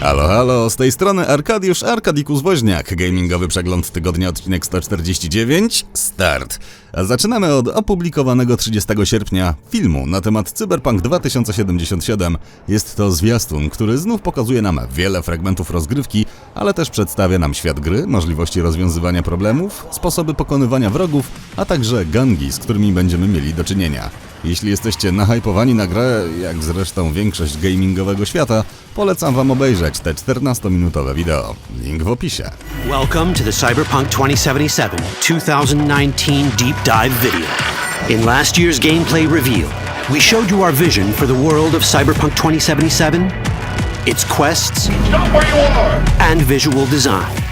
Halo, halo, z tej strony Arkadiusz Arkadikus Woźniak, gamingowy przegląd tygodnia odcinek 149, start. Zaczynamy od opublikowanego 30 sierpnia filmu na temat Cyberpunk 2077. Jest to zwiastun, który znów pokazuje nam wiele fragmentów rozgrywki, ale też przedstawia nam świat gry, możliwości rozwiązywania problemów, sposoby pokonywania wrogów, a także gangi, z którymi będziemy mieli do czynienia. Jeśli jesteście nahypowani na grę, jak zresztą większość gamingowego świata, polecam wam obejrzeć te 14-minutowe wideo. Link w opisie. Welcome to the Cyberpunk 2077 2019 Deep Dive video. In last year's gameplay reveal, we showed you our vision for the world of Cyberpunk 2077, its quests, and visual design.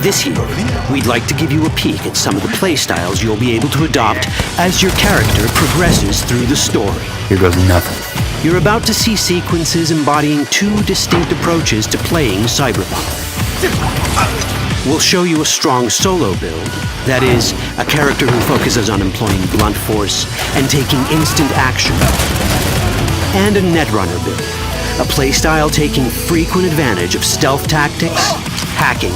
This year, we'd like to give you a peek at some of the playstyles you'll be able to adopt as your character progresses through the story. Here goes nothing. You're about to see sequences embodying two distinct approaches to playing Cyberpunk. We'll show you a strong solo build, that is, a character who focuses on employing blunt force and taking instant action, and a Netrunner build, a playstyle taking frequent advantage of stealth tactics, hacking,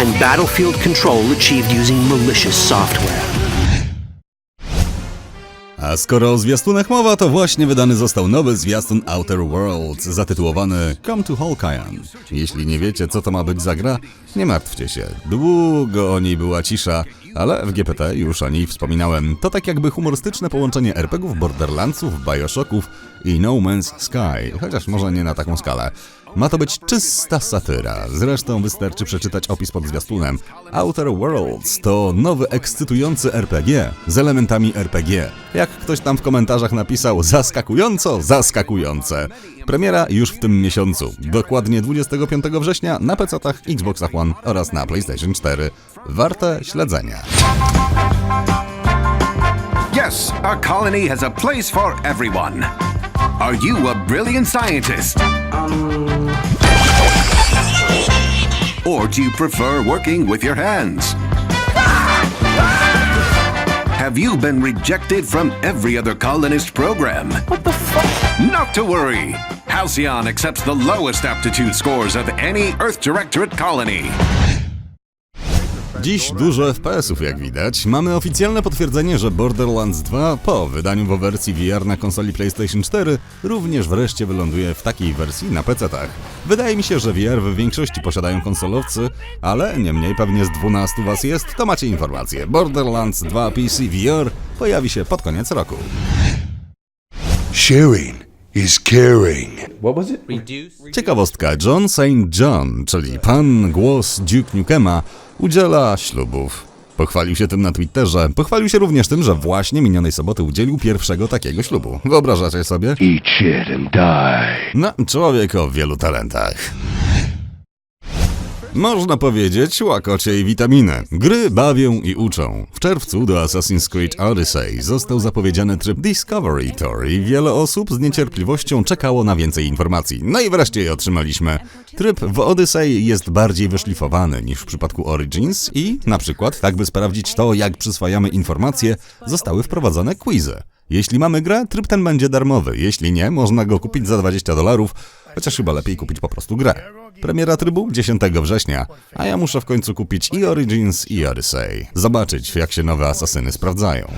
and battlefield control achieved using malicious software. A skoro o zwiastunach mowa, to właśnie wydany został nowy zwiastun Outer Worlds, zatytułowany Come to Holkian. Jeśli nie wiecie, co to ma być za gra, nie martwcie się. Długo o niej była cisza, ale w GPT już o niej wspominałem. To tak jakby humorystyczne połączenie RPGów, Borderlandsów, Bioshocków i No Man's Sky, chociaż może nie na taką skalę. Ma to być czysta satyra. Zresztą wystarczy przeczytać opis pod zwiastunem. Outer Worlds to nowy ekscytujący RPG z elementami RPG. Jak ktoś tam w komentarzach napisał, zaskakująco, zaskakujące. Premiera już w tym miesiącu, dokładnie 25 września na PC-tach, Xboxach One oraz na PlayStation 4. Warte śledzenia. Yes, our colony has a place for everyone. Are you a brilliant scientist? Or do you prefer working with your hands? Have you been rejected from every other colonist program? What the fuck? Not to worry. Halcyon accepts the lowest aptitude scores of any Earth Directorate colony. Dziś dużo FPS-ów jak widać. Mamy oficjalne potwierdzenie, że Borderlands 2 po wydaniu w wersji VR na konsoli PlayStation 4 również wreszcie wyląduje w takiej wersji na PC-tach. Wydaje mi się, że VR w większości posiadają konsolowcy, ale niemniej pewnie z 12 was jest, to macie informację. Borderlands 2 PC VR pojawi się pod koniec roku. Sharing is caring. Ciekawostka, John St. John, czyli pan głos Duke Nukema, udziela ślubów. Pochwalił się tym na Twitterze. Pochwalił się również tym, że właśnie minionej soboty udzielił pierwszego takiego ślubu. Wyobrażacie sobie? Eat shit and die. No, człowiek o wielu talentach. Można powiedzieć łakocie i witaminy. Gry bawią i uczą. W czerwcu do Assassin's Creed Odyssey został zapowiedziany tryb Discovery Tour i wiele osób z niecierpliwością czekało na więcej informacji. No i wreszcie je otrzymaliśmy. Tryb w Odyssey jest bardziej wyszlifowany niż w przypadku Origins i, na przykład, tak by sprawdzić to, jak przyswajamy informacje, zostały wprowadzone quizy. Jeśli mamy grę, tryb ten będzie darmowy. Jeśli nie, można go kupić za 20 dolarów, chociaż chyba lepiej kupić po prostu grę. Premiera trybu 10 września, a ja muszę w końcu kupić i Origins i Odyssey. Zobaczyć, jak się nowe asasyny sprawdzają.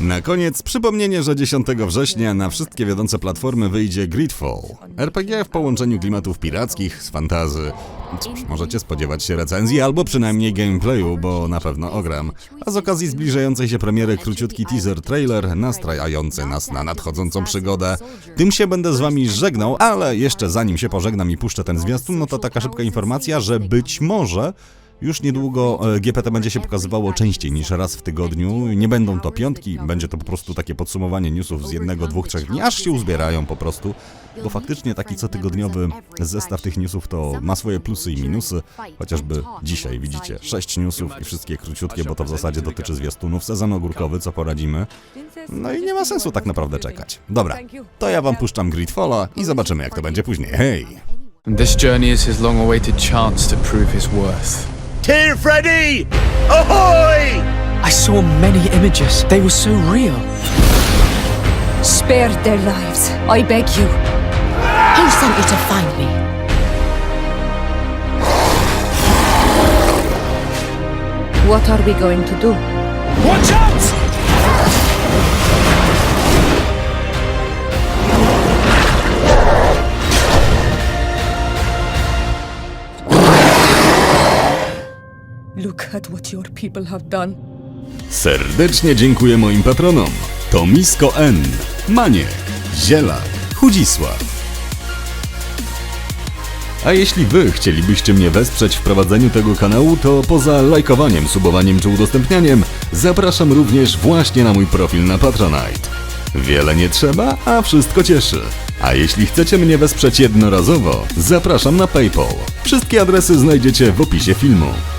Na koniec przypomnienie, że 10 września na wszystkie wiodące platformy wyjdzie Gridfall. RPG w połączeniu klimatów pirackich z fantazy. Cóż, możecie spodziewać się recenzji albo przynajmniej gameplayu, bo na pewno ogram. A z okazji zbliżającej się premiery króciutki teaser trailer nastrajający nas na nadchodzącą przygodę. Tym się będę z wami żegnał, ale jeszcze zanim się pożegnam i puszczę ten zwiastun, no to taka szybka informacja, że być może już niedługo e, GPT będzie się pokazywało częściej niż raz w tygodniu. Nie będą to piątki, będzie to po prostu takie podsumowanie newsów z jednego, dwóch, trzech dni, aż się uzbierają po prostu. Bo faktycznie taki cotygodniowy zestaw tych newsów to ma swoje plusy i minusy. Chociażby dzisiaj widzicie sześć newsów i wszystkie króciutkie, bo to w zasadzie dotyczy zwiastunów. Sezon ogórkowy, co poradzimy. No i nie ma sensu tak naprawdę czekać. Dobra, to ja wam puszczam Gridfalla i zobaczymy jak to będzie później. Hej! This journey is his long awaited chance to prove his worth. Tear Freddy! Ahoy! I saw many images. They were so real. Spare their lives, I beg you. Who sent you to find me. What are we going to do? Watch out! Look at what your people have done. Serdecznie dziękuję moim patronom. To Misko N, Maniek, Zielak, Chudzisław. A jeśli wy chcielibyście mnie wesprzeć w prowadzeniu tego kanału, to poza lajkowaniem, subowaniem czy udostępnianiem, zapraszam również właśnie na mój profil na Patronite. Wiele nie trzeba, a wszystko cieszy. A jeśli chcecie mnie wesprzeć jednorazowo, zapraszam na PayPal. Wszystkie adresy znajdziecie w opisie filmu.